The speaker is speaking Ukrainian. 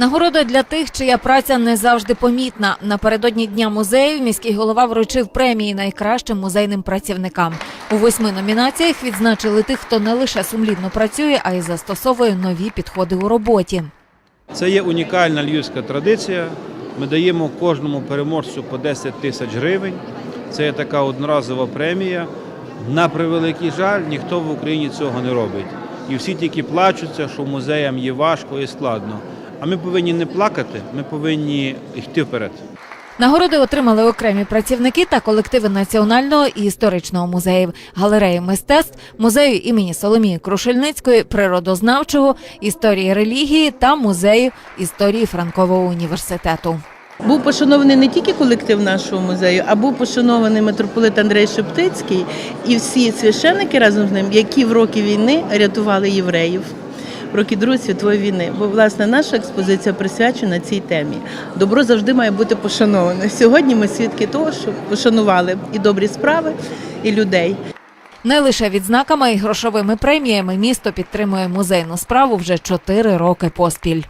Нагорода для тих, чия праця не завжди помітна. Напередодні дня музею міський голова вручив премії найкращим музейним працівникам. У восьми номінаціях відзначили тих, хто не лише сумлінно працює, а й застосовує нові підходи у роботі. Це є унікальна львівська традиція. Ми даємо кожному переможцю по 10 тисяч гривень. Це є така одноразова премія. На превеликий жаль, ніхто в Україні цього не робить. І всі тільки плачуться, що музеям є важко і складно. А ми повинні не плакати, ми повинні йти вперед. Нагороди отримали окремі працівники та колективи Національного і історичного музеїв, галереї мистецтв, музею імені Соломії Крушельницької, природознавчого, історії релігії та музею історії Франкового університету. Був пошанований не тільки колектив нашого музею, а був пошанований митрополит Андрей Шептицький і всі священники разом з ним, які в роки війни рятували євреїв. В роки Другої світової війни, бо власне наша експозиція присвячена цій темі. Добро завжди має бути пошановане. Сьогодні ми свідки того, що пошанували і добрі справи, і людей. Не лише відзнаками і грошовими преміями місто підтримує музейну справу вже чотири роки поспіль.